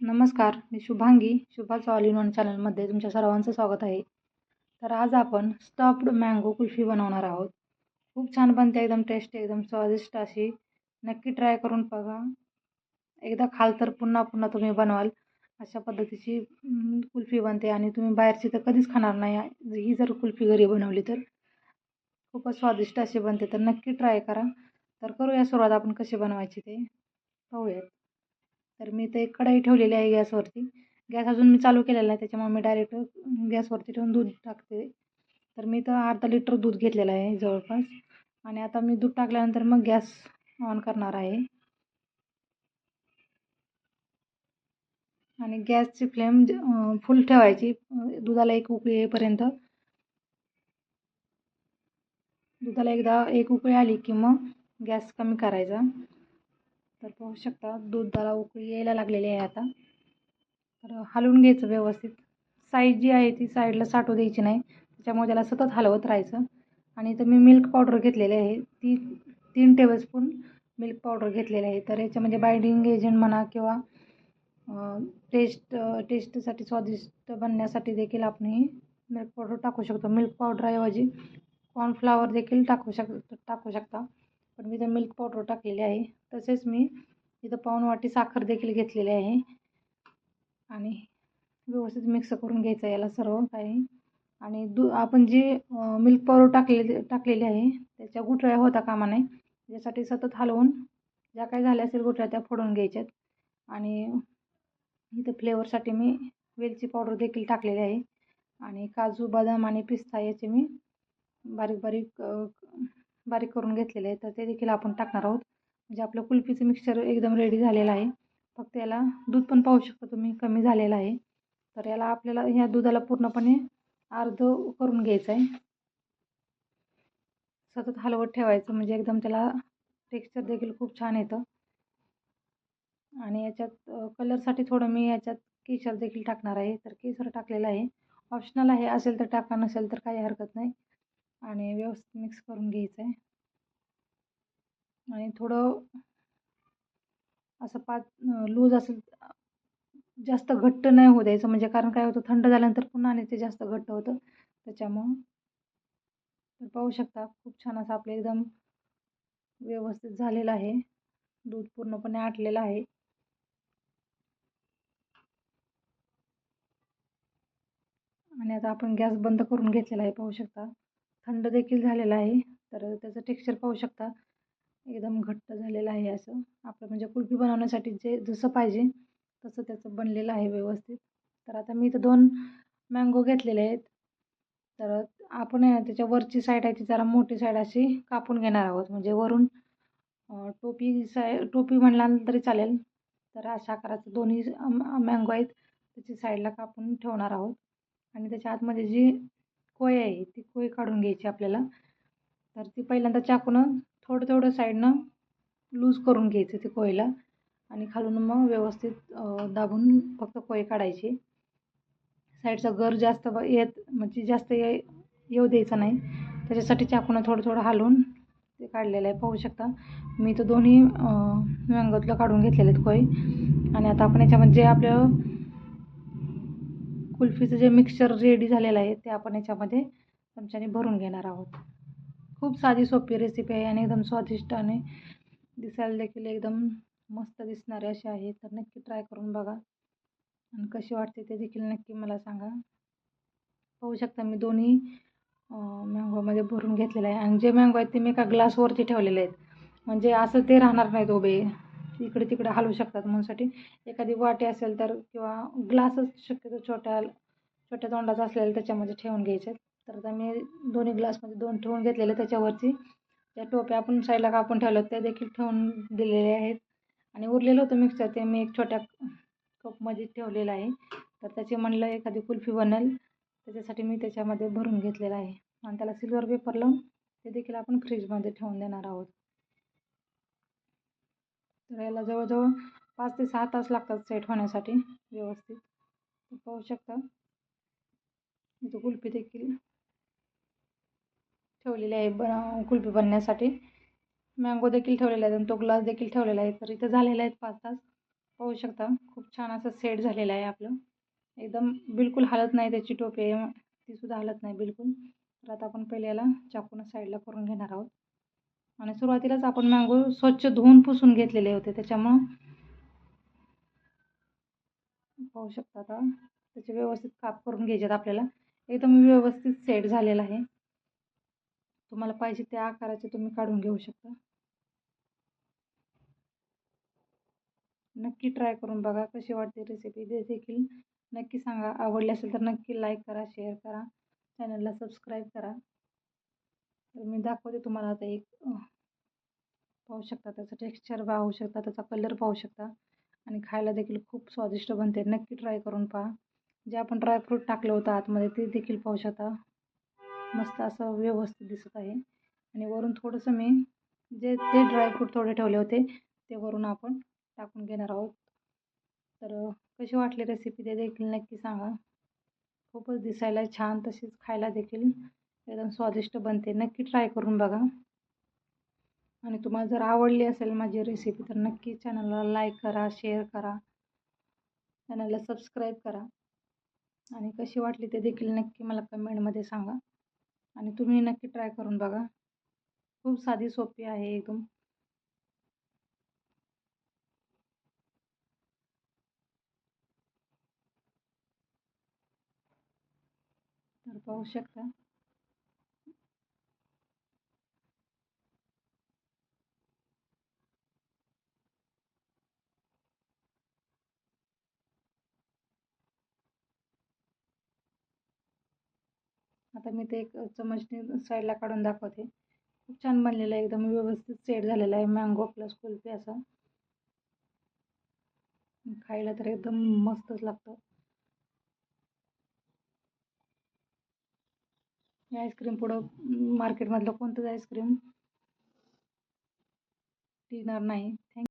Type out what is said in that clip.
नमस्कार मी शुभांगी शुभाच ऑल इन वन चॅनलमध्ये तुमच्या सर्वांचं स्वागत आहे. तर आज आपण स्टफ्ड मँगो कुल्फी बनवणार आहोत. खूप छान बनते एकदम टेस्टी एकदम स्वादिष्ट अशी. नक्की ट्राय करून बघा. एकदा खाल तर पुन्हा पुन्हा तुम्ही बनवाल. अशा पद्धतीची कुल्फी बनते आणि तुम्ही बाहेरची तर कधीच खाणार नाही. ही जर कुल्फी घरी बनवली तर खूपच स्वादिष्ट अशी बनते. तर नक्की ट्राय करा. तर करूया सुरुवात आपण कशी बनवायची ते. पाहूयात. तर मी ते कढई ठेवलेली आहे गॅसवरती. गॅस अजून मी चालू केलेला नाही त्याच्यामुळे मी डायरेक्ट गॅसवरती ठेवून दूध टाकते. तर मी तर अर्धा लिटर दूध घेतलेलं आहे जवळपास. आणि आता मी दूध टाकल्यानंतर मग गॅस ऑन करणार आहे. आणि गॅसची फ्लेम फुल ठेवायची. दुधाला एक उकळी येईपर्यंत. दुधाला एकदा एक उकळी आली की मग गॅस कमी करायचा. तर पाहू शकता दुधाला उकळी यायला लागलेली आहे आता. तर हलवून घ्यायचं व्यवस्थित. साईज जी आहे ती साईडला साठवू द्यायची नाही. त्याच्यामुळे त्याला सतत हलवत राहायचं. आणि इथं मी मिल्क पावडर घेतलेली आहे. ती तीन टेबलस्पून मिल्क पावडर घेतलेली आहे. तर याच्यामध्ये बाइंडिंग एजंट म्हणा किंवा टेस्ट टेस्टसाठी स्वादिष्ट बनण्यासाठी देखील आपण ही मिल्क पावडर टाकू शकतो. मिल्क पावडरऐवजी कॉर्नफ्लावर देखील टाकू शक टाकू शकता. पण मी तर मिल्क पावडर टाकलेली आहे. तसेच मी इथं पाऊण वाटी साखर देखील घेतलेली आहे. आणि व्यवस्थित मिक्स करून घ्यायचं याला सर्व काही. आणि दू आपण जी मिल्क पावडर टाकलेली टाकलेली आहे त्याच्या गुठळ्या होता कामा नये. त्याच्यासाठी सतत हलवून ज्या काही झाल्या असेल गुठळ्या त्या फोडून घ्यायच्यात. आणि इथं फ्लेवरसाठी मी वेलची पावडर देखील टाकलेली आहे. आणि काजू बदाम आणि पिस्ता याचे मी बारीक बारीक बारीक करून घेतलेले आहे तर ते देखील आपण टाकणार आहोत. म्हणजे आपलं कुल्फीचं मिक्सचर एकदम रेडी झालेलं आहे. फक्त याला दूध पण पाहू शकता तुम्ही कमी झालेलं आहे. तर याला आपल्याला ह्या दुधाला पूर्णपणे अर्ध करून घ्यायचं आहे. सतत हलवत ठेवायचं म्हणजे एकदम त्याला टेक्स्चर देखील खूप छान येतं. आणि याच्यात कलरसाठी थोडं मी याच्यात केशर देखील टाकणार आहे. तर केसर टाकलेलं आहे. ऑप्शनल आहे असेल तर टाका नसेल तर काही हरकत नाही. आणि व्यवस्थित मिक्स करून घ्यायचं आहे आणि थोडं असं पाच लूज असेल जास्त घट्ट नाही होऊ द्यायचं. म्हणजे कारण काय होतं थंड झाल्यानंतर पुन्हा आणि ते जास्त घट्ट होतं. त्याच्यामुळं तर पाहू शकता खूप छान असं आपलं एकदम व्यवस्थित झालेलं आहे. दूध पूर्णपणे आटलेलं आहे. आणि आता आपण गॅस बंद करून घेतलेला आहे पाहू शकता. थंड देखील झालेला आहे. तर त्याचं टेक्स्चर पाहू शकता. एकदम घट्ट झालेलं आहे असं. आपलं म्हणजे कुल्फी बनवण्यासाठी जे जसं पाहिजे तसं त्याचं बनलेलं आहे व्यवस्थित. तर आता मी इथं दोन मँगो घेतलेले आहेत. तर आपण आहे ना त्याच्या वरची साईड आहे ती जरा मोठी साईड अशी कापून घेणार आहोत. म्हणजे वरून टोपी साय टोपी म्हणला तरी चालेल. तर अशा आकाराचं दोन्ही मँगो आहेत. त्याची साईडला कापून ठेवणार आहोत. आणि त्याच्या आतमध्ये जी कोय आहे ती कोय काढून घ्यायची आपल्याला. तर ती पहिल्यांदा चाकूनं थोडं थोडं साईडनं लूज करून घ्यायचं ते कोयला आणि खालून मग व्यवस्थित दाबून फक्त कोय काढायची. साईडचा गर जास्त ब येत म्हणजे जास्त ये येऊ द्यायचा नाही. त्याच्यासाठी चाकूनं थोडं थोडं हलवून ते काढलेलं आहे पाहू शकता. मी तर दोन्ही व्यंगतलं काढून घेतलेले आहेत कोय आणि आता आपण याच्यामध्ये जे आपलं कुल्फीचं जे मिक्सचर रेडी झालेलं आहे ते आपण याच्यामध्ये चमच्याने भरून घेणार आहोत. खूप साधी सोपी रेसिपी आहे आणि एकदम स्वादिष्ट आणि दिसायला देखील एकदम मस्त दिसणारे असे आहे. तर नक्की ट्राय करून बघा. आणि कशी वाटते ते देखील नक्की मला सांगा. पाहू शकता मी दोन्ही मँगोमध्ये भरून घेतलेलं आहे. आणि जे मँगो आहेत ते मी एका ग्लासवरती ठेवलेले आहेत. म्हणजे असं ते राहणार नाहीत उभे. इकडे तिकडे हलवू शकतात म्हणूनसाठी. एखादी वाटी असेल तर किंवा ग्लासच शक्यतो छोट्या छोट्या तोंडाचा असलेला त्याच्यामध्ये ठेवून घ्यायचे. तर आता मी दोन्ही ग्लासमध्ये दोन ठेवून घेतलेले त्याच्यावरती त्या टोप्या आपण साईडला कापून ठेवल्या त्या देखील ठेवून दिलेले आहेत. आणि उरलेलं होतं मिक्सर ते मी एक छोट्या कपमध्ये ठेवलेलं आहे. तर त्याची म्हणलं एखादी कुल्फी बनेल त्याच्यासाठी मी त्याच्यामध्ये भरून घेतलेलं आहे. आणि त्याला सिल्वर पेपर लावून ते देखील आपण फ्रीजमध्ये ठेवून देणार आहोत. तर याला जवळजवळ पाच ते सहा तास लागतात सेट होण्यासाठी व्यवस्थित. पाहू शकता. इथं कुल्फी देखील ठेवलेली आहे ब कुल्फी बनण्यासाठी. मँगो देखील ठेवलेला आहे आणि तो ग्लास देखील ठेवलेला आहे. तर इथं झालेला आहे पाच तास. पाहू शकता खूप छान असं सेट झालेला आहे आपलं. एकदम बिलकुल हलत नाही त्याची टोपी ती सुद्धा हलत नाही बिलकुल. तर आता आपण पहिले याला चाकून साईडला करून घेणार आहोत. आणि सुरुवातीलाच आपण मँगो स्वच्छ धुवून पुसून घेतलेले होते त्याच्यामुळं. पाहू शकता आता त्याचे व्यवस्थित काप करून घ्यायचे आपल्याला. एकदम व्यवस्थित सेट झालेला आहे. तुम्हाला पाहिजे त्या आकाराचे तुम्ही काढून घेऊ शकता. नक्की ट्राय करून बघा कशी वाटते रेसिपी ते देखील नक्की सांगा. आवडली असेल तर नक्की लाईक करा शेअर करा. चॅनलला सबस्क्राईब करा. तर मी दाखवते तुम्हाला आता एक पाहू शकता त्याचं टेक्स्चर पाहू शकता त्याचा कलर पाहू शकता. आणि खायला देखील खूप स्वादिष्ट बनते. नक्की ट्राय करून पहा. जे आपण ड्रायफ्रूट टाकलं होतं आतमध्ये ते देखील पाहू शकता. मस्त असं व्यवस्थित दिसत आहे. आणि वरून थोडंसं मी जे ते ड्रायफ्रूट थोडे ठेवले होते ते वरून आपण टाकून घेणार आहोत. तर कशी वाटली रेसिपी ते देखील नक्की सांगा. खूपच दिसायला छान तशीच खायला देखील एकदम स्वादिष्ट बनते. नक्की ट्राय करून बघा. आणि तुम्हाला जर आवडली असेल माझी रेसिपी तर नक्की चॅनलला लाईक करा शेअर करा. चॅनलला सबस्क्राईब करा. आणि कशी वाटली ते देखील नक्की मला कमेंटमध्ये सांगा. आणि तुम्ही नक्की ट्राय करून बघा. खूप साधी सोपी आहे एकदम. तर पाहू शकता. आता मी ते एक चमचने साईडला काढून दाखवते. खूप छान बनलेलं आहे एकदम व्यवस्थित सेट झालेलं आहे मँगो प्लस कुल्फी असं. खायला तर एकदम मस्तच लागतं. या आईस्क्रीम पुढं मार्केटमधलं कोणतंच आईस्क्रीम टिकणार नाही. थँक्यू